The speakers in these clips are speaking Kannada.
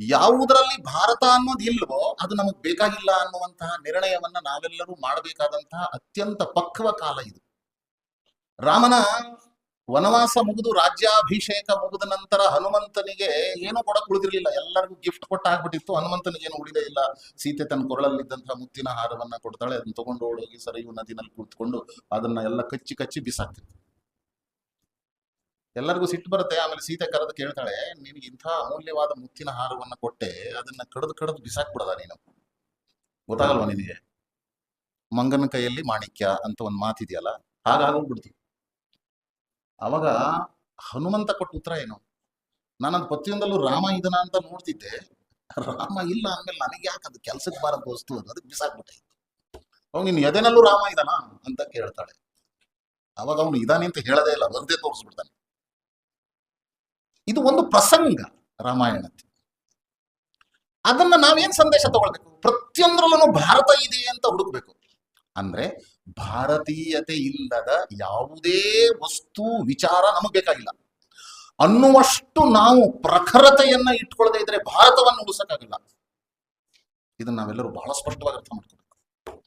ಯಾವುದರಲ್ಲಿ ಭಾರತ ಅನ್ನೋದು ಇಲ್ವೋ ಅದು ನಮಗ್ ಬೇಕಾಗಿಲ್ಲ ಅನ್ನುವಂತಹ ನಿರ್ಣಯವನ್ನ ನಾವೆಲ್ಲರೂ ಮಾಡಬೇಕಾದಂತಹ ಅತ್ಯಂತ ಪಕ್ವ ಕಾಲ ಇದು. ರಾಮನ ವನವಾಸ ಮುಗಿದು ರಾಜ್ಯಾಭಿಷೇಕ ಮುಗಿದ ನಂತರ ಹನುಮಂತನಿಗೆ ಏನೂ ಕೊಡಕ್ ಉಳಿದಿರಲಿಲ್ಲ. ಎಲ್ಲರಿಗೂ ಗಿಫ್ಟ್ ಕೊಟ್ಟ ಆಗ್ಬಿಟ್ಟಿತ್ತು ಹನುಮಂತನಿಗೆ ಏನು ಉಳಿದೇ ಇಲ್ಲ. ಸೀತೆ ತನ್ನ ಕೊರಳಲ್ಲಿದ್ದಂತಹ ಮುತ್ತಿನ ಹಾರವನ್ನ ಕೊಡ್ತಾಳೆ. ಅದನ್ನ ತಗೊಂಡು ಹೋಗಿ ಸರಿಯು ನದಿನಲ್ಲಿ ಕೂತ್ಕೊಂಡು ಅದನ್ನ ಎಲ್ಲ ಕಚ್ಚಿ ಕಚ್ಚಿ ಬಿಸಾಕ್ತಿತ್ತು. ಎಲ್ಲರಿಗೂ ಸಿಟ್ಟು ಬರುತ್ತೆ. ಆಮೇಲೆ ಸೀತೆ ಕರೆದು ಕೇಳ್ತಾಳೆ ನಿನಗೆ ಇಂಥ ಅಮೂಲ್ಯವಾದ ಮುತ್ತಿನ ಹಾರವನ್ನ ಕೊಟ್ಟೆ ಅದನ್ನ ಕಡ್ದು ಕಡ್ದು ಬಿಸಾಕ್ಬಿಡದ ನೀನು. ಗೊತ್ತಾಗಲ್ವಾ ನಿನಗೆ? ಮಂಗನ ಕೈಯಲ್ಲಿ ಮಾಣಿಕ್ಯ ಅಂತ ಒಂದು ಮಾತಿದೆಯಲ್ಲ ಹಾಗಾಗೋಗ್ಬಿಡ್ತು ಅವಾಗ ಹನುಮಂತ ಕೊಟ್ಟ ಉತ್ತರ ಏನು? ನಾನದು ಪ್ರತಿಯೊಂದಲ್ಲೂ ರಾಮ ಇದನ ಅಂತ ನೋಡ್ತಿದ್ದೆ. ರಾಮ ಇಲ್ಲ ಅಂದ್ಮೇಲೆ ನನಗೆ ಯಾಕೆ ಅದು ಕೆಲ್ಸಕ್ಕೆ ಬಾರದ ವಸ್ತು ಅದು? ಅದಕ್ಕೆ ಬಿಸಾಕ್ಬಿಟ್ಟೆ. ಅವ್ನು ನೀನು ಎದೆನಲ್ಲೂ ರಾಮ ಇದಾನ? ಅಂತ ಕೇಳ್ತಾಳೆ. ಅವಾಗ ಅವನು ಇದಾನೆ ಅಂತ ಹೇಳದೇ ಇಲ್ಲ ಒಂದೇ ತೋರಿಸ್ಬಿಡ್ತಾನೆ. ಇದು ಒಂದು ಪ್ರಸಂಗ ರಾಮಾಯಣದ ಅದನ್ನ ನಾವೇನ್ ಸಂದೇಶ ತಗೊಳ್ಬೇಕು? ಪ್ರತಿಯೊಂದ್ರಲ್ಲೂ ಭಾರತ ಇದೆ ಅಂತ ಹುಡುಕ್ಬೇಕು. ಅಂದ್ರೆ ಭಾರತೀಯತೆ ಇಲ್ಲದ ಯಾವುದೇ ವಸ್ತು, ವಿಚಾರ ನಮಗ್ ಬೇಕಾಗಿಲ್ಲ. ಅನ್ನುವಷ್ಟು ನಾವು ಪ್ರಖರತೆಯನ್ನ ಇಟ್ಕೊಳ್ಳದೆ ಇದ್ರೆ ಭಾರತವನ್ನು ಉಳಿಸಕ್ಕಾಗಿಲ್ಲ. ಇದನ್ನ ನಾವೆಲ್ಲರೂ ಬಹಳ ಸ್ಪಷ್ಟವಾಗಿ ಅರ್ಥ ಮಾಡ್ಕೋಬೇಕು.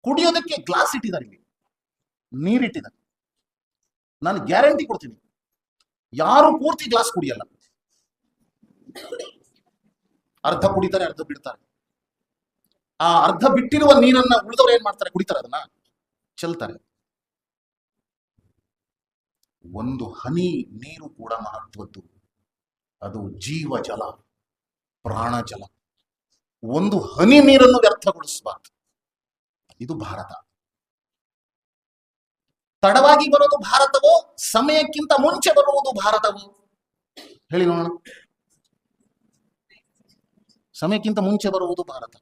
ಕುಡಿಯೋದಕ್ಕೆ ಗ್ಲಾಸ್ ಇಟ್ಟಿದ್ದಾರೆ ಇಲ್ಲಿ. ನೀರಿಟ್ಟಿದ್ದಾರೆ. ನಾನು ಗ್ಯಾರಂಟಿ ಕೊಡ್ತೀನಿ. ಯಾರು ಪೂರ್ತಿ ಗ್ಲಾಸ್ ಕುಡಿಯಲ್ಲ. ಅರ್ಧ ಕುಡಿತಾರೆ, ಅರ್ಧ ಬಿಡ್ತಾರೆ. ಆ ಅರ್ಧ ಬಿಟ್ಟಿರುವ ನೀರನ್ನ ಉಳಿದವ್ರು ಏನ್ ಮಾಡ್ತಾರೆ? ಕುಡಿತಾರೆ ಅದನ್ನ? ಚೆಲ್ತಾರೆ. ಒಂದು ಹನಿ ನೀರು ಕೂಡ ಮಹತ್ವದ್ದು. ಅದು ಜೀವ ಜಲ, ಪ್ರಾಣ ಜಲ. ಒಂದು ಹನಿ ನೀರನ್ನು ವ್ಯರ್ಥಗೊಳಿಸಬಾರ್ದು. ಇದು ಭಾರತ. ತಡವಾಗಿ ಬರೋದು ಭಾರತವೋ, ಸಮಯಕ್ಕಿಂತ ಮುಂಚೆ ಬರುವುದು ಭಾರತವೋ? ಹೇಳಿ ನೋಡೋಣ. ಸಮಯಕ್ಕಿಂತ ಮುಂಚೆ ಬರುವುದು ಭಾರತ.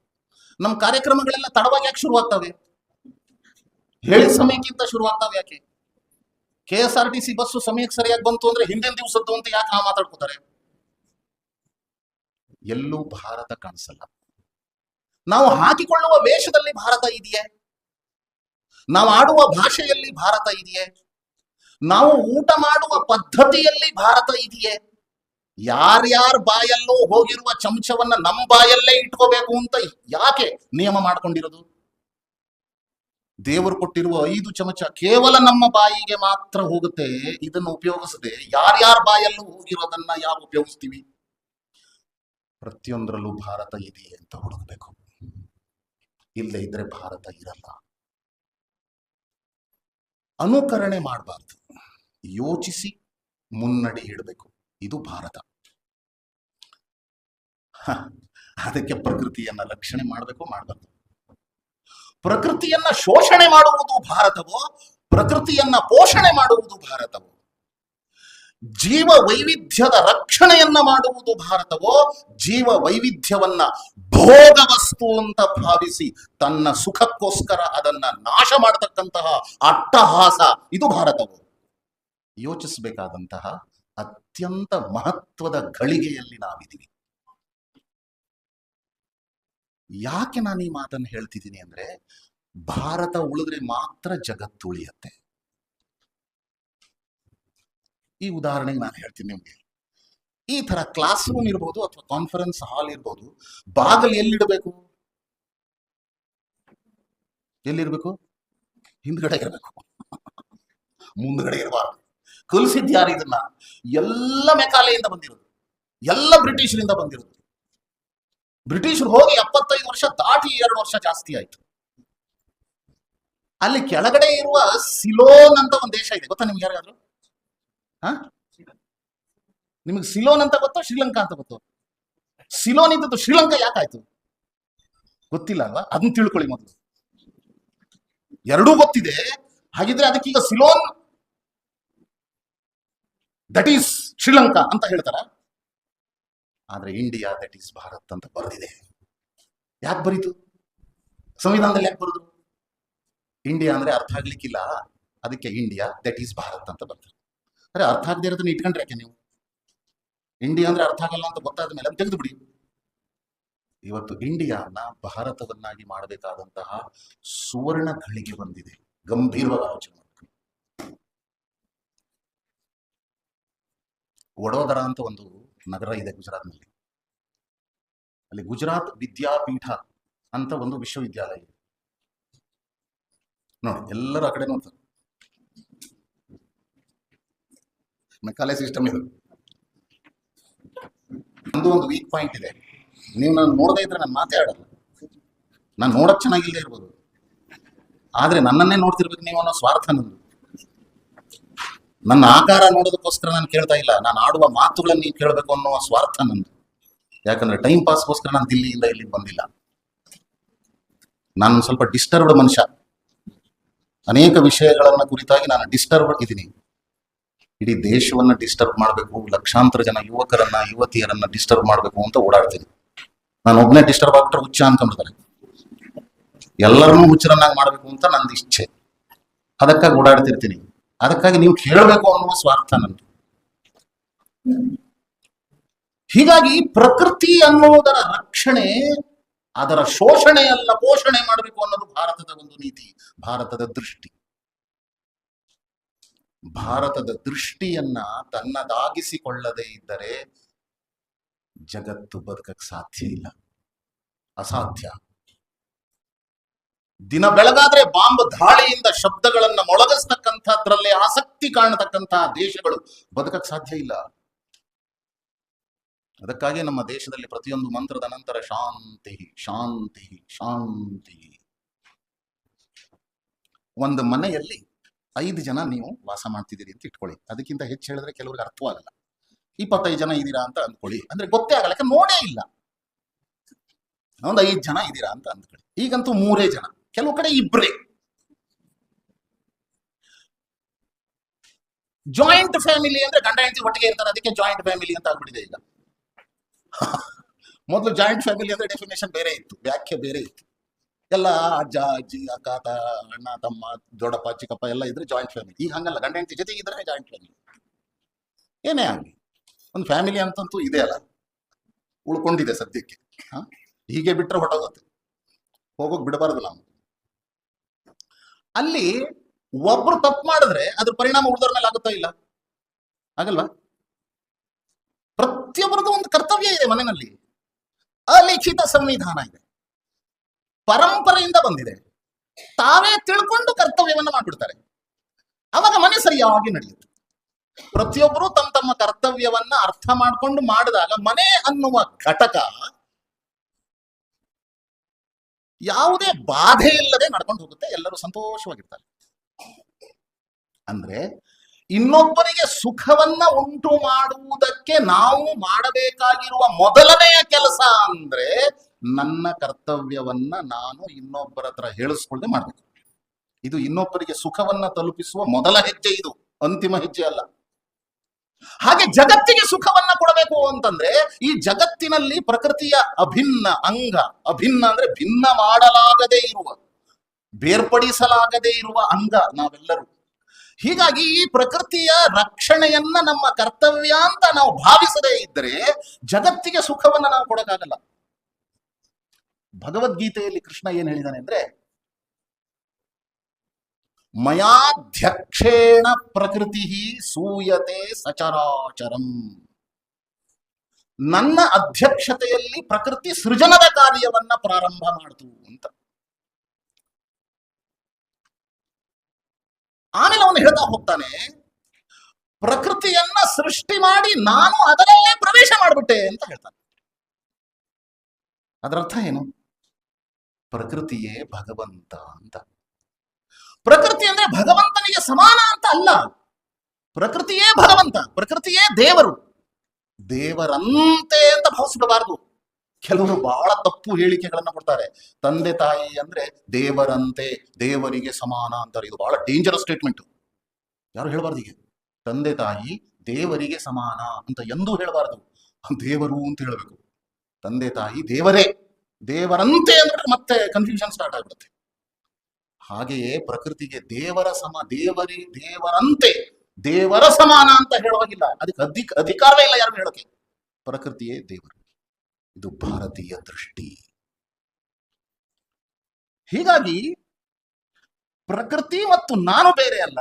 ನಮ್ಮ ಕಾರ್ಯಕ್ರಮಗಳೆಲ್ಲ ತಡವಾಗಿ ಯಾಕೆ ಶುರುವಾಗ್ತವೆ? ಹೇಳಿ ಸಮಯಕ್ಕಿಂತ ಶುರುವಾಗ್ತವೆ ಯಾಕೆ? K S R T C bus ಸಮಯಕ್ಕೆ ಸರಿಯಾಗಿ ಬಂತು ಅಂದ್ರೆ ಹಿಂದಿನ ದಿವಸದ್ದು ಅಂತ ಯಾಕೆ ನಾವು ಮಾತಾಡ್ಕೋತಾರೆ? ಎಲ್ಲೂ ಭಾರತ ಕಾಣಿಸಲ್ಲ. ನಾವು ಹಾಕಿಕೊಳ್ಳುವ ವೇಷದಲ್ಲಿ ಭಾರತ ಇದೆಯೇ? ನಾವು ಆಡುವ ಭಾಷೆಯಲ್ಲಿ ಭಾರತ ಇದೆಯೇ? ನಾವು ಊಟ ಮಾಡುವ ಪದ್ಧತಿಯಲ್ಲಿ ಭಾರತ ಇದೆಯೇ? ಯಾರ್ಯಾರ ಬಾಯಲ್ಲೂ ಹೋಗಿರುವ ಚಮಚವನ್ನ ನಮ್ಮ ಬಾಯಲ್ಲೇ ಇಟ್ಕೋಬೇಕು ಅಂತ ಯಾಕೆ ನಿಯಮ ಮಾಡ್ಕೊಂಡಿರೋದು? ದೇವರು ಕೊಟ್ಟಿರುವ ಐದು ಚಮಚ ಕೇವಲ ನಮ್ಮ ಬಾಯಿಗೆ ಮಾತ್ರ ಹೋಗುತ್ತೆ, ಇದನ್ನು ಉಪಯೋಗಿಸದೆ ಯಾರ್ಯಾರ ಬಾಯಲ್ಲೂ ಹೋಗಿರೋದನ್ನ ಯಾವ ಉಪಯೋಗಿಸ್ತೀವಿ? ಪ್ರತಿಯೊಂದರಲ್ಲೂ ಭಾರತ ಇದೆಯೇ ಅಂತ ಹುಡುಕ್ಬೇಕು. ಇಲ್ಲದೆ ಇದ್ರೆ ಭಾರತ ಇರಲ್ಲ. ಅನುಕರಣೆ ಮಾಡಬಾರ್ದು. ಯೋಚಿಸಿ ಮುನ್ನಡಿ ಇಡಬೇಕು. ಇದು ಭಾರತ. ಅದಕ್ಕೆ ಪ್ರಕೃತಿಯನ್ನ ರಕ್ಷಣೆ ಮಾಡಬೇಕು, ಮಾಡಬಾರ್ದು. ಪ್ರಕೃತಿಯನ್ನ ಶೋಷಣೆ ಮಾಡುವುದು ಭಾರತವೋ, ಪ್ರಕೃತಿಯನ್ನ ಪೋಷಣೆ ಮಾಡುವುದು ಭಾರತವೋ ಜೀವ ವೈವಿಧ್ಯದ ರಕ್ಷಣೆಯನ್ನ ಮಾಡುವುದು ಭಾರತವೋ ಜೀವ ವೈವಿಧ್ಯವನ್ನ ಭೋಗ ವಸ್ತು ಅಂತ ಭಾವಿಸಿ ತನ್ನ ಸುಖಕ್ಕೋಸ್ಕರ ಅದನ್ನ ನಾಶ ಮಾಡತಕ್ಕಂತಹ ಅಟ್ಟಹಾಸ ಇದು ಭಾರತವು? ಯೋಚಿಸಬೇಕಾದಂತಹ ಅತ್ಯಂತ ಮಹತ್ವದ ಗಳಿಗೆಯಲ್ಲಿ ನಾವಿದ್ದೀವಿ. ಯಾಕೆ ನಾನು ಈ ಮಾತನ್ನು ಹೇಳ್ತಿದ್ದೀನಿ ಅಂದ್ರೆ, ಭಾರತ ಉಳಿದ್ರೆ ಮಾತ್ರ ಜಗತ್ತು ಉಳಿಯತ್ತೆ ಈ ಉದಾಹರಣೆಗೆ ನಾನು ಹೇಳ್ತೀನಿ ನಿಮಗೆ. ಈ ತರ ಕ್ಲಾಸ್ ರೂಮ್ ಇರ್ಬೋದು ಅಥವಾ ಕಾನ್ಫರೆನ್ಸ್ ಹಾಲ್ ಇರ್ಬೋದು, ಬಾಗಲ್ ಎಲ್ಲಿಡಬೇಕು? ಎಲ್ಲಿರ್ಬೇಕು? ಹಿಂದ್ಗಡೆ ಇರಬೇಕು. ಮುಂದ್ಗಡೆ ಇರಬಾರ್ದು. ಕಲಿಸಿದ್ ಯಾರು ಇದನ್ನ? ಎಲ್ಲ ಮೆಕಾಲೆಯಿಂದ ಬಂದಿರೋದು. ಎಲ್ಲ ಬ್ರಿಟಿಷರಿಂದ ಬಂದಿರೋದು. ಬ್ರಿಟಿಷರು ಹೋಗಿ ಎಪ್ಪತ್ತೈದು ವರ್ಷ ದಾಟಿ ಎರಡು ವರ್ಷ ಜಾಸ್ತಿ ಆಯ್ತು. ಅಲ್ಲಿ ಕೆಳಗಡೆ ಇರುವ ಸಿಲೋನ್ ಅಂತ ಒಂದು ದೇಶ ಇದೆ. ಗೊತ್ತಾ ನಿಮ್ಗೆ ಯಾರಿಗಾದ್ರು ಹಾ? ನಿಮಗೆ ಸಿಲೋನ್ ಅಂತ ಗೊತ್ತೋ, ಶ್ರೀಲಂಕಾ ಅಂತ ಗೊತ್ತೋ? ಸಿಲೋನ್ ಇದ್ದದ್ದು ಶ್ರೀಲಂಕಾ ಯಾಕಾಯ್ತು ಗೊತ್ತಿಲ್ಲ ಅಲ್ವಾ? ಅದನ್ನ ತಿಳ್ಕೊಳ್ಳಿ ಮೊದಲು. ಎರಡೂ ಗೊತ್ತಿದೆ. ಹಾಗಿದ್ರೆ ಅದಕ್ಕೀಗ ಸಿಲೋನ್ ದಟ್ ಈಸ್ ಶ್ರೀಲಂಕಾ ಅಂತ ಹೇಳ್ತಾರ? ಆದ್ರೆ ಇಂಡಿಯಾ ದಟ್ ಈಸ್ ಭಾರತ್ ಅಂತ ಬರೆದಿದೆ. ಯಾಕೆ ಬರೀತು? ಸಂವಿಧಾನದಲ್ಲಿ ಯಾಕೆ ಬರೆದು? ಇಂಡಿಯಾ ಅಂದ್ರೆ ಅರ್ಥ ಆಗ್ಲಿಕ್ಕಿಲ್ಲ. ಅದಕ್ಕೆ ಇಂಡಿಯಾ ದಟ್ ಈಸ್ ಭಾರತ್ ಅಂತ ಬರ್ತಾರೆ. ಅರೆ ಅರ್ಥ ಆಗದೆ ಇರೋದನ್ನ ಇಟ್ಕೊಂಡ್ರೆ ಯಾಕೆ ನೀವು? ಇಂಡಿಯಾ ಅಂದ್ರೆ ಅರ್ಥ ಆಗಲ್ಲ ಅಂತ ಗೊತ್ತಾದ ಮೇಲೆ ಅದನ್ನ ತೆಗೆದು ಬಿಡಿ ಇವತ್ತು ಇಂಡಿಯಾನ ಭಾರತವನ್ನಾಗಿ ಮಾಡಬೇಕಾದಂತಹ ಸುವರ್ಣ ಘಳಿಗೆ ಬಂದಿದೆ. ಗಂಭೀರವಾದ ಆಲೋಚನೆ ವಡೋದರ ಅಂತ ಒಂದು ನಗರ ಇದೆ ಗುಜರಾತ್ನಲ್ಲಿ. ಅಲ್ಲಿ ಗುಜರಾತ್ ವಿದ್ಯಾಪೀಠ ಅಂತ ಒಂದು ವಿಶ್ವವಿದ್ಯಾಲಯ ಇದೆ. ನೋಡಿ, ಎಲ್ಲರೂ ಆ ಕಡೆ ನೋಡ್ತಾರೆ. ಮೆಕಾಲೆ ಸಿಸ್ಟಮ್ ಇದು. ನಂದು ಒಂದು ವೀಕ್ ಪಾಯಿಂಟ್ ಇದೆ. ನೀವು ನಾನು ನೋಡದೇ ಇದ್ರೆ ನಾನು ಮಾತಾಡಲ್ಲ ನಾನು ನೋಡಕ್ ಚೆನ್ನಾಗಿಲ್ಲದೆ ಇರ್ಬೋದು. ಆದ್ರೆ ನನ್ನನ್ನೇ ನೋಡ್ತಿರ್ಬೇಕು ನೀವು ಅನ್ನೋ ಸ್ವಾರ್ಥ ನಂದು. ನನ್ನ ಆಕಾರ ನೋಡೋದಕ್ಕೋಸ್ಕರ ನಾನು ಕೇಳ್ತಾ ಇಲ್ಲ. ನಾನು ಆಡುವ ಮಾತುಗಳನ್ನು ನೀವು ಕೇಳಬೇಕು ಅನ್ನೋ ಸ್ವಾರ್ಥ ನಂದು. ಯಾಕಂದ್ರೆ ಟೈಮ್ ಪಾಸ್ಗೋಸ್ಕರ ನಾನು ದಿಲ್ಲಿಯಿಂದ ಇಲ್ಲಿ ಬಂದಿಲ್ಲ. ನಾನು ಸ್ವಲ್ಪ ಡಿಸ್ಟರ್ಬ್ಡ್ ಮನುಷ್ಯ. ಅನೇಕ ವಿಷಯಗಳನ್ನ ಕುರಿತಾಗಿ ನಾನು ಡಿಸ್ಟರ್ಬ್ ಇದ್ದೀನಿ. ಇಡೀ ದೇಶವನ್ನ ಡಿಸ್ಟರ್ಬ್ ಮಾಡಬೇಕು, ಲಕ್ಷಾಂತರ ಜನ ಯುವಕರನ್ನ, ಯುವತಿಯರನ್ನ ಡಿಸ್ಟರ್ಬ್ ಮಾಡಬೇಕು ಅಂತ ಓಡಾಡ್ತೀನಿ. ನಾನು ಒಬ್ಬನೇ ಡಿಸ್ಟರ್ಬ್ ಆಗ್ಬಿಟ್ರೆ ಹುಚ್ಚ ಅನ್ಕೊಂಡ್ಬಿಡ್ತಾರೆ. ಎಲ್ಲರನ್ನೂ ಹುಚ್ಚರನ್ನಾಗಿ ಮಾಡಬೇಕು ಅಂತ ನಂದು ಇಚ್ಛೆ. ಅದಕ್ಕಾಗಿ ಓಡಾಡ್ತಿರ್ತೀನಿ. ಅದಕ್ಕಾಗಿ ನೀವು ಕೇಳಬೇಕು ಅನ್ನುವ ಸ್ವಾರ್ಥ ನಂದು ಹೀಗಾಗಿ ಪ್ರಕೃತಿ ಅನ್ನುವುದರ ರಕ್ಷಣೆ, ಅದರ ಶೋಷಣೆ ಅಲ್ಲ ಪೋಷಣೆ ಮಾಡಬೇಕು ಅನ್ನೋದು ಭಾರತದ ಒಂದು ನೀತಿ, ಭಾರತದ ದೃಷ್ಟಿ. ಭಾರತದ ದೃಷ್ಟಿಯನ್ನ ತನ್ನದಾಗಿಸಿಕೊಳ್ಳದೆ ಇದ್ದರೆ ಜಗತ್ತು ಬದುಕಕ್ಕೆ ಸಾಧ್ಯ ಇಲ್ಲ. ಅಸಾಧ್ಯ. ದಿನ ಬೆಳಗಾದ್ರೆ ಬಾಂಬ್ ದಾಳಿಯಿಂದ ಶಬ್ದಗಳನ್ನ ಮೊಳಗಿಸ್ತಕ್ಕಂಥದ್ರಲ್ಲಿ ಆಸಕ್ತಿ ಕಾಣತಕ್ಕಂತಹ ದೇಶಗಳು ಬದುಕಕ್ ಸಾಧ್ಯ ಇಲ್ಲ. ಅದಕ್ಕಾಗಿ ನಮ್ಮ ದೇಶದಲ್ಲಿ ಪ್ರತಿಯೊಂದು ಮಂತ್ರದ ನಂತರ ಶಾಂತಿ ಶಾಂತಿ ಶಾಂತಿ. ಒಂದು ಮನೆಯಲ್ಲಿ ಐದು ಜನ ನೀವು ವಾಸ ಮಾಡ್ತಿದ್ದೀರಿ ಅಂತ ಇಟ್ಕೊಳ್ಳಿ. ಅದಕ್ಕಿಂತ ಹೆಚ್ಚು ಹೇಳಿದ್ರೆ ಕೆಲವ್ರಿಗೆ ಅರ್ಥವಾಗಲ್ಲ ಇಪ್ಪತ್ತೈದು ಜನ ಇದ್ದೀರಾ ಅಂತ ಅಂದ್ಕೊಳ್ಳಿ. ಅಂದ್ರೆ ಗೊತ್ತೇ ಆಗಲ್ಲ ನೋಡೇ ಇಲ್ಲ. ಒಂದು ಐದು ಜನ ಇದ್ದೀರಾ ಅಂತ ಅಂದ್ಕೊಳ್ಳಿ. ಈಗಂತೂ ಮೂರೇ ಜನ. ಕೆಲವು ಕಡೆ ಇಬ್ಬರೇ ಜಾಯಿಂಟ್ ಫ್ಯಾಮಿಲಿ ಅಂದ್ರೆ ಗಂಡ ಹೆಂಡತಿ ಒಟ್ಟಿಗೆ ಇರ್ತಾರೆ, ಅದಕ್ಕೆ ಜಾಯಿಂಟ್ ಫ್ಯಾಮಿಲಿ ಅಂತ ಆಗ್ಬಿಟ್ಟಿದೆ ಈಗ. ಮೊದಲು ಜಾಯಿಂಟ್ ಫ್ಯಾಮಿಲಿ ಅಂದ್ರೆ ಡೆಫಿನೇಷನ್ ಬೇರೆ ಇತ್ತು. ವ್ಯಾಖ್ಯೆ ಬೇರೆ ಇತ್ತು. ಎಲ್ಲ ಅಜ್ಜ, ಅಜ್ಜಿ, ಅಕ್ಕ ತ ಅಣ್ಣ, ತಮ್ಮ, ದೊಡ್ಡಪ್ಪ, ಚಿಕ್ಕಪ್ಪ ಎಲ್ಲ ಇದ್ರೆ ಜಾಯಿಂಟ್ ಫ್ಯಾಮಿಲಿ ಈಗ ಹಂಗಲ್ಲ, ಗಂಡ ಹೆಂಡತಿ ಜೊತೆಗೆ ಇದ್ರೆ ಜಾಯಿಂಟ್ ಫ್ಯಾಮಿಲಿ ಏನೇ ಆಗಲಿ, ಒಂದು ಫ್ಯಾಮಿಲಿ ಅಂತಂತೂ ಇದೆ ಅಲ್ಲ. ಉಳ್ಕೊಂಡಿದೆ ಸದ್ಯಕ್ಕೆ. ಹ? ಹೀಗೆ ಬಿಟ್ಟರೆ ಹೊಟ್ಟೋಗುತ್ತೆ ಹೋಗೋಕ್ ಬಿಡಬಾರ್ದು ನಾವು ಅಲ್ಲಿ ಒಬ್ರು ತಪ್ಪು ಮಾಡಿದ್ರೆ ಅದ್ರ ಪರಿಣಾಮ ಉಳಿದವ್ರ ಮೇಲೆ ಆಗುತ್ತಾ ಇಲ್ಲ? ಆಗಲ್ವಾ? ಪ್ರತಿಯೊಬ್ಬರದ್ದು ಒಂದು ಕರ್ತವ್ಯ ಇದೆ ಮನೆಯಲ್ಲಿ. ಅಲಿಖಿತ ಸಂವಿಧಾನ ಇದೆ. ಪರಂಪರೆಯಿಂದ ಬಂದಿದೆ. ತಾವೇ ತಿಳ್ಕೊಂಡು ಕರ್ತವ್ಯವನ್ನ ಮಾಡ್ಬಿಡ್ತಾರೆ. ಅವಾಗ ಮನೆ ಸರಿಯಾಗಿ ನಡೆಯುತ್ತೆ. ಪ್ರತಿಯೊಬ್ಬರು ತಮ್ಮ ತಮ್ಮ ಕರ್ತವ್ಯವನ್ನ ಅರ್ಥ ಮಾಡ್ಕೊಂಡು ಮಾಡಿದಾಗ ಮನೆ ಅನ್ನುವ ಘಟಕ ಯಾವುದೇ ಬಾಧೆ ಇಲ್ಲದೆ ನಡ್ಕೊಂಡು ಹೋಗುತ್ತೆ. ಎಲ್ಲರೂ ಸಂತೋಷವಾಗಿರ್ತಾರೆ. ಅಂದ್ರೆ ಇನ್ನೊಬ್ಬರಿಗೆ ಸುಖವನ್ನ ಉಂಟು ಮಾಡುವುದಕ್ಕೆ ನಾವು ಮಾಡಬೇಕಾಗಿರುವ ಮೊದಲನೆಯ ಕೆಲಸ ಅಂದ್ರೆ ನನ್ನ ಕರ್ತವ್ಯವನ್ನ ನಾನು ಇನ್ನೊಬ್ಬರ ಹತ್ರ ಹೇಳಿಸ್ಕೊಳ್ಳದೆ ಮಾಡಬೇಕು. ಇದು ಇನ್ನೊಬ್ಬರಿಗೆ ಸುಖವನ್ನ ತಲುಪಿಸುವ ಮೊದಲ ಹೆಜ್ಜೆ ಇದು, ಅಂತಿಮ ಹೆಜ್ಜೆ ಅಲ್ಲ. ಹಾಗೆ ಜಗತ್ತಿಗೆ ಸುಖವನ್ನ ಕೊಡಬೇಕು ಅಂತಂದ್ರೆ ಈ ಜಗತ್ತಿನಲ್ಲಿ ಪ್ರಕೃತಿಯ ಅಭಿನ್ನ ಅಂಗ, ಅಭಿನ್ನ ಅಂದ್ರೆ ಭಿನ್ನ ಮಾಡಲಾಗದೇ ಇರುವ, ಬೇರ್ಪಡಿಸಲಾಗದೇ ಇರುವ ಅಂಗ ನಾವೆಲ್ಲರೂ. ಹೀಗಾಗಿ ಈ ಪ್ರಕೃತಿಯ ರಕ್ಷಣೆಯನ್ನ ನಮ್ಮ ಕರ್ತವ್ಯ ಅಂತ ನಾವು ಭಾವಿಸದೇ ಇದ್ದರೆ ಜಗತ್ತಿಗೆ ಸುಖವನ್ನ ನಾವು ಕೊಡಕ್ಕಾಗಲ್ಲ. ಭಗವದ್ಗೀತೆಯಲ್ಲಿ ಕೃಷ್ಣ ಏನ್ ಹೇಳಿದಾನೆ ಅಂದ್ರೆ, ಮಯಾಧ್ಯಕ್ಷೇಣ ಪ್ರಕೃತಿ ಸೂಯತೆ ಸಚರಾಚರಂ. ನನ್ನ ಅಧ್ಯಕ್ಷತೆಯಲ್ಲಿ ಪ್ರಕೃತಿ ಸೃಜನದ ಕಾರ್ಯವನ್ನ ಪ್ರಾರಂಭ ಮಾಡ್ತು ಅಂತ. ಆಮೇಲೆ ಅವನು ಹೇಳ್ತಾ ಹೋಗ್ತಾನೆ. ಪ್ರಕೃತಿಯನ್ನ ಸೃಷ್ಟಿ ಮಾಡಿ ನಾನು ಅದರಲ್ಲೇ ಪ್ರವೇಶ ಮಾಡಿಬಿಟ್ಟೆ ಅಂತ ಹೇಳ್ತಾನೆ. ಅದರರ್ಥ ಏನು? ಪ್ರಕೃತಿಯೇ ಭಗವಂತ ಅಂತ. ಪ್ರಕೃತಿ ಅಂದ್ರೆ ಭಗವಂತನಿಗೆ ಸಮಾನ ಅಂತ ಅಲ್ಲ. ಪ್ರಕೃತಿಯೇ ಭಗವಂತ, ಪ್ರಕೃತಿಯೇ ದೇವರು. ದೇವರಂತೆ ಅಂತ ಭಾವಿಸಬಾರದು ಕೆಲವರು ಬಹಳ ತಪ್ಪು ಹೇಳಿಕೆಗಳನ್ನ ಕೊಡ್ತಾರೆ. ತಂದೆ, ತಾಯಿ ಅಂದ್ರೆ ದೇವರಂತೆ, ದೇವರಿಗೆ ಸಮಾನ ಅಂತಾರೆ. ಇದು ಬಹಳ ಡೇಂಜರಸ್ ಸ್ಟೇಟ್ಮೆಂಟ್ ಯಾರು ಹೇಳಬಾರ್ದು ಹೀಗೆ? ತಂದೆ, ತಾಯಿ ದೇವರಿಗೆ ಸಮಾನ ಅಂತ ಎಂದೂ ಹೇಳಬಾರದು. ದೇವರು ಅಂತ ಹೇಳಬೇಕು. ತಂದೆ, ತಾಯಿ ದೇವರೇ, ದೇವರಂತೆ ಅಂದ್ರೆ ಮತ್ತೆ ಕನ್ಫ್ಯೂಷನ್ ಸ್ಟಾರ್ಟ್ ಆಗ್ಬಿಡುತ್ತೆ. ಹಾಗೆಯೇ ಪ್ರಕೃತಿಗೆ ದೇವರ ಸಮ, ದೇವರಿ, ದೇವರಂತೆ, ದೇವರ ಸಮಾನ ಅಂತ ಹೇಳುವಾಗಿಲ್ಲ ಅದಕ್ಕೆ ಅಧಿಕ, ಅಧಿಕಾರವೇ ಇಲ್ಲ ಯಾರು ಹೇಳೋಕೆ. ಪ್ರಕೃತಿಯೇ ದೇವರು. ಇದು ಭಾರತೀಯ ದೃಷ್ಟಿ. ಹೀಗಾಗಿ ಪ್ರಕೃತಿ ಮತ್ತು ನಾನು ಬೇರೆ ಅಲ್ಲ.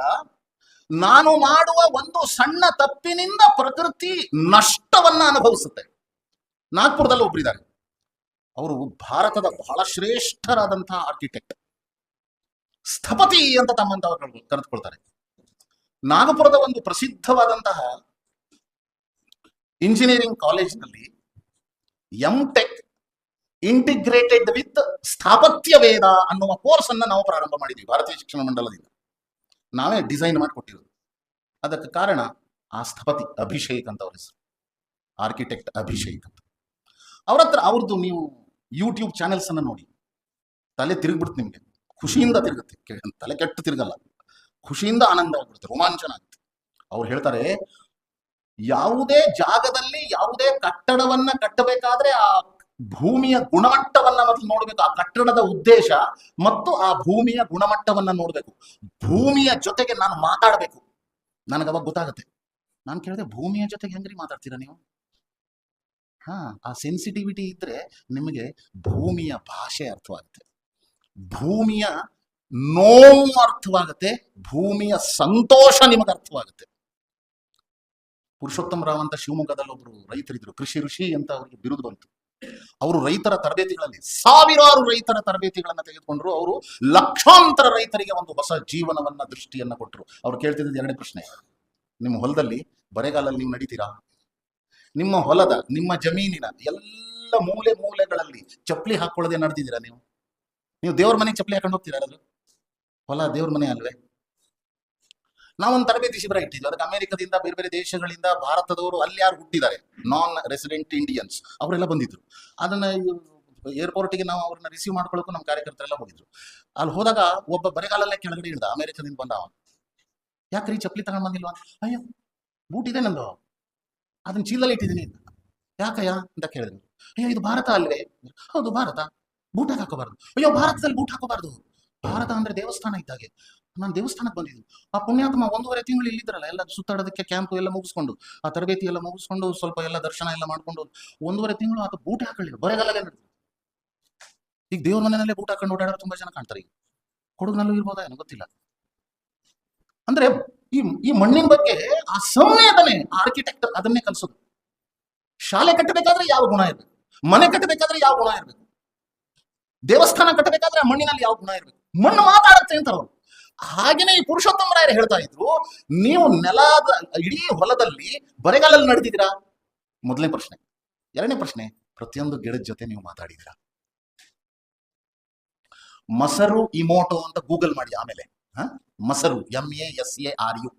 ನಾನು ಮಾಡುವ ಒಂದು ಸಣ್ಣ ತಪ್ಪಿನಿಂದ ಪ್ರಕೃತಿ ನಷ್ಟವನ್ನ ಅನುಭವಿಸುತ್ತೆ. ನಾಗ್ಪುರದಲ್ಲಿ ಒಬ್ಬರಿದ್ದಾರೆ ಅವರು ಭಾರತದ ಬಹಳ ಶ್ರೇಷ್ಠರಾದಂತಹ ಆರ್ಕಿಟೆಕ್ಟ್ ಸ್ಥಪತಿ ಅಂತ ತಮ್ಮಂತ ಕರೆದುಕೊಳ್ತಾರೆ. ನಾಗಪುರದ ಒಂದು ಪ್ರಸಿದ್ಧವಾದಂತಹ ಇಂಜಿನಿಯರಿಂಗ್ ಕಾಲೇಜಿನಲ್ಲಿ M tech integrated with Sthapatya Veda ಅನ್ನುವ ಕೋರ್ಸ್ ಅನ್ನು ನಾವು ಪ್ರಾರಂಭ ಮಾಡಿದ್ವಿ ಭಾರತೀಯ ಶಿಕ್ಷಣ ಮಂಡಲದಿಂದ. ನಾವೇ ಡಿಸೈನ್ ಮಾಡಿಕೊಟ್ಟಿರೋದು. ಅದಕ್ಕೆ ಕಾರಣ ಆ ಸ್ಥಪತಿ ಅಭಿಷೇಕ್ ಅಂತ ಅವ್ರ ಹೆಸರು. ಆರ್ಕಿಟೆಕ್ಟ್ ಅಭಿಷೇಕ್ ಅಂತ. ಅವ್ರ ಹತ್ರ ಅವ್ರದ್ದು ನೀವು ಯೂಟ್ಯೂಬ್ ಚಾನೆಲ್ಸ್ ಅನ್ನ ನೋಡಿ. ತಲೆ ತಿರುಗ್ಬಿಡ್ತು ನಿಮ್ಗೆ. ಖುಷಿಯಿಂದ ತಿರುಗುತ್ತೆ. ತಲೆ ಕೆಟ್ಟು ತಿರುಗಲ್ಲ. ಖುಷಿಯಿಂದ ಆನಂದ ಆಗ್ಬಿಡುತ್ತೆ. ರೋಮಾಂಚನ ಆಗುತ್ತೆ ಅವ್ರು ಹೇಳ್ತಾರೆ ಯಾವುದೇ ಜಾಗದಲ್ಲಿ ಯಾವುದೇ ಕಟ್ಟಡವನ್ನ ಕಟ್ಟಬೇಕಾದ್ರೆ ಆ ಭೂಮಿಯ ಗುಣಮಟ್ಟವನ್ನ ಮೊದಲು ನೋಡ್ಬೇಕು. ಆ ಕಟ್ಟಡದ ಉದ್ದೇಶ ಮತ್ತು ಆ ಭೂಮಿಯ ಗುಣಮಟ್ಟವನ್ನ ನೋಡ್ಬೇಕು. ಭೂಮಿಯ ಜೊತೆಗೆ ನಾನು ಮಾತಾಡ್ಬೇಕು. ನನಗವಾಗ ಗೊತ್ತಾಗುತ್ತೆ. ನಾನು ಕೇಳಿದೆ, ಭೂಮಿಯ ಜೊತೆಗೆ ಹೆಂಗ್ರಿ ಮಾತಾಡ್ತೀರಾ ನೀವು? ಹಾ, ಆ ಸೆನ್ಸಿಟಿವಿಟಿ ಇದ್ರೆ ನಿಮಗೆ ಭೂಮಿಯ ಭಾಷೆ ಅರ್ಥವಾಗುತ್ತೆ. ಭೂಮಿಯ ನೋವು ಅರ್ಥವಾಗುತ್ತೆ. ಭೂಮಿಯ ಸಂತೋಷ ನಿಮಗೆ ಅರ್ಥವಾಗುತ್ತೆ. ಪುರುಷೋತ್ತಮ ರಾವ್ ಅಂತ ಶಿವಮೊಗ್ಗದಲ್ಲಿ ಒಬ್ರು ರೈತರಿದ್ರು. ಕೃಷಿ ಋಷಿ ಅಂತ ಅವರಿಗೆ ಬಿರುದು ಬಂತು. ಅವರು ರೈತರ ತರಬೇತಿಗಳಲ್ಲಿ ಸಾವಿರಾರು ರೈತರ ತರಬೇತಿಗಳನ್ನ ತೆಗೆದುಕೊಂಡ್ರು. ಅವರು ಲಕ್ಷಾಂತರ ರೈತರಿಗೆ ಒಂದು ಹೊಸ ಜೀವನವನ್ನ, ದೃಷ್ಟಿಯನ್ನ ಕೊಟ್ಟರು ಅವ್ರು ಕೇಳ್ತಿದ್ದ ಎರಡನೇ ಪ್ರಶ್ನೆ. ನಿಮ್ಮ ಹೊಲದಲ್ಲಿ ಬರೆಗಾಲಲ್ಲಿ ನೀವು ನಡೀತೀರಾ? ನಿಮ್ಮ ಹೊಲದ, ನಿಮ್ಮ ಜಮೀನಿನ ಎಲ್ಲ ಮೂಲೆ ಮೂಲೆಗಳಲ್ಲಿ ಚಪ್ಪಲಿ ಹಾಕೊಳ್ಳದೆ ನಡೆದಿದ್ದೀರಾ ನೀವು? ನೀವು ದೇವ್ರ ಮನೆಗೆ ಚಪ್ಪಲಿ ಹಾಕೊಂಡು ಹೋಗ್ತೀರಾ ಅದು ಹೊಲ ದೇವ್ರ ಮನೆ ಅಲ್ವೇ? ನಾವೊಂದು ತರಬೇತಿ ಶಿಬಿರ ಇಟ್ಟಿದ್ವಿ. ಅದಕ್ಕೆ ಅಮೆರಿಕದಿಂದ ಬೇರೆ ಬೇರೆ ದೇಶಗಳಿಂದ ಭಾರತದವರು ಅಲ್ಲಿ ಯಾರು ಹುಟ್ಟಿದ್ದಾರೆ? ನಾನ್ ರೆಸಿಡೆಂಟ್ ಇಂಡಿಯನ್ಸ್ ಅವರೆಲ್ಲ ಬಂದಿದ್ರು. ಅದನ್ನ ಏರ್ಪೋರ್ಟಿಗೆ ನಾವು ಅವ್ರನ್ನ ರಿಸೀವ್ ಮಾಡ್ಕೊಳ್ಳೋಕು ನಮ್ಮ ಕಾರ್ಯಕರ್ತರೆಲ್ಲ ಹೋಗಿದ್ರು. ಅಲ್ಲಿ ಹೋದಾಗ ಒಬ್ಬ ಬರೆಗಾಲಲ್ಲೇ ಕೆಳಗಡೆ ಇಳ್ದ. ಅಮೆರಿಕದಿಂದ ಬಂದ ಅವನು. ಯಾಕ್ರಿ ಚಪ್ಪಲಿ ತಗೊಂಡ್ ಬಂದಿಲ್ವಾ ಅಯ್ಯೋ, ಬೂಟ್ ಇದೆ ನಂದು. ಅದನ್ನ ಚೀಲದಲ್ಲಿ ಇಟ್ಟಿದ್ದೀನಿ ಯಾಕಯ್ಯ ಅಂತ ಕೇಳಿದ್ರು. ಅಯ್ಯೋ, ಇದು ಭಾರತ ಅಲ್ವೇ? ಹೌದು, ಭಾರತ. ಬೂಟ್ ಹಾಕೋಬಾರ್ದು? ಅಯ್ಯೋ, ಭಾರತದಲ್ಲಿ ಬೂಟ್ ಹಾಕೋಬಾರ್ದು. ಭಾರತ ಅಂದ್ರೆ ದೇವಸ್ಥಾನ ಇದ್ದಾಗೆ. ನಾನು ದೇವಸ್ಥಾನಕ್ಕೆ ಬಂದಿದ್ದು ಆ ಪುಣ್ಯಾತ್ಮ ಒಂದೂವರೆ ತಿಂಗಳು ಇಲ್ಲಿದ್ರಲ್ಲ, ಎಲ್ಲ ಸುತ್ತಾಡೋದಕ್ಕೆ ಕ್ಯಾಂಪ್ ಎಲ್ಲ ಮುಗಿಸ್ಕೊಂಡು, ಆ ತರಬೇತಿ ಎಲ್ಲ ಮುಗಿಸ್ಕೊಂಡು ಸ್ವಲ್ಪ ಎಲ್ಲ ದರ್ಶನ ಎಲ್ಲ ಮಾಡ್ಕೊಂಡು ಒಂದೂವರೆ ತಿಂಗಳು ಆತ ಬೂಟ್ ಹಾಕೊಳ್ಳಿ ಬರೆಗಾಲಲ್ಲೇ ನಡೆದು ಈಗ ದೇವ್ರ ಮನೆಯಲ್ಲೇ ಬೂಟ್ ಹಾಕೊಂಡು ಓಡಾಡೋರು ತುಂಬಾ ಜನ ಕಾಣ್ತಾರೆ ಈಗ. ಕೊಡಗಿನಲ್ಲೂ ಇರ್ಬೋದಾ ಏನೋ ಗೊತ್ತಿಲ್ಲ. ಅಂದ್ರೆ ಈ ಈ ಮಣ್ಣಿನ ಬಗ್ಗೆ ಆ ಸಂವೇದನೆ ಆರ್ಕಿಟೆಕ್ಟ್ ಅದನ್ನೇ ಕಲಿಸೋದು. ಶಾಲೆ ಕಟ್ಟಬೇಕಾದ್ರೆ ಯಾವ ಗುಣ ಇರ್ಬೇಕು? ಮನೆ ಕಟ್ಟಬೇಕಾದ್ರೆ ಯಾವ ಗುಣ ಇರಬೇಕು? ದೇವಸ್ಥಾನ ಕಟ್ಟಬೇಕಾದ್ರೆ ಆ ಮಣ್ಣಿನಲ್ಲಿ ಯಾವ ಗುಣ ಇರಬೇಕು? ಮಣ್ಣು ಮಾತಾಡುತ್ತೆ ಅಂತಾರೆ ಅವರು. ಹಾಗೇನೆ ಈ ಪುರುಷೋತ್ತಮ ರಾಯರು ಹೇಳ್ತಾ ಇದ್ರು, ನೀವು ನೆಲದ, ಇಡೀ ಹೊಲದಲ್ಲಿ ಬರೆಗಾಲಲ್ಲಿ ನಡೆದಿದ್ದೀರಾ ಮೊದಲನೇ ಪ್ರಶ್ನೆ ಎರಡನೇ ಪ್ರಶ್ನೆ, ಪ್ರತಿಯೊಂದು ಗಿಡದ ಜೊತೆ ನೀವು ಮಾತಾಡಿದಿರಾ ಮಸರು, ಇಮೋಟೋ ಅಂತ ಗೂಗಲ್ ಮಾಡಿ ಆಮೇಲೆ? Masaru, M A S A R U,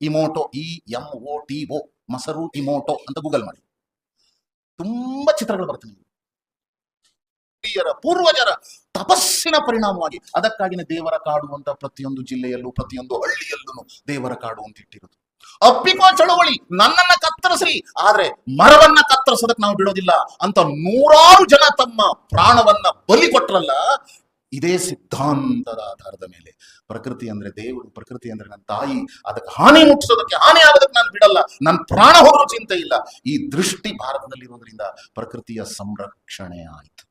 Emoto, E M O T O, Masaru, Emoto ಅಂತ ಗೂಗಲ್ ಮಾಡಿ ತುಂಬಾ ಚಿತ್ರಗಳು ಬರ್ತವೆ. ಪೂರ್ವಜರ ತಪಸ್ಸಿನ ಪರಿಣಾಮವಾಗಿ ಅದಕ್ಕಾಗಿನೇ ದೇವರ ಕಾಡು ಅಂತ ಪ್ರತಿಯೊಂದು ಜಿಲ್ಲೆಯಲ್ಲೂ, ಪ್ರತಿಯೊಂದು ಹಳ್ಳಿಯಲ್ಲೂ ದೇವರ ಕಾಡು ಅಂತ ಇಟ್ಟಿರೋದು. ಅಪ್ಪಿಕೋ ಚಳುವಳಿ ನನ್ನನ್ನ ಕತ್ತರಿಸ್ರಿ, ಆದ್ರೆ ಮರವನ್ನ ಕತ್ತರಿಸೋದಕ್ಕೆ ನಾವು ಬಿಡೋದಿಲ್ಲ ಅಂತ ನೂರಾರು ಜನ ತಮ್ಮ ಪ್ರಾಣವನ್ನ ಬಲಿ ಕೊಟ್ರಲ್ಲ, ಇದೇ ಸಿದ್ಧಾಂತದ ಆಧಾರದ ಮೇಲೆ. ಪ್ರಕೃತಿ ಅಂದ್ರೆ ದೇವರು, ಪ್ರಕೃತಿ ಅಂದ್ರೆ ನನ್ನ ತಾಯಿ, ಅದಕ್ಕೆ ಹಾನಿ ಮುಟ್ಟಿಸೋದಕ್ಕೆ ಹಾನಿ ಆಗೋದಕ್ಕೆ ನಾನು ಬಿಡಲ್ಲ ನನ್ನ ಪ್ರಾಣ ಹೋಗೋ ಚಿಂತೆ ಇಲ್ಲ. ಈ ದೃಷ್ಟಿ ಭಾರತದಲ್ಲಿರೋದ್ರಿಂದ ಪ್ರಕೃತಿಯ ಸಂರಕ್ಷಣೆ ಆಯ್ತು.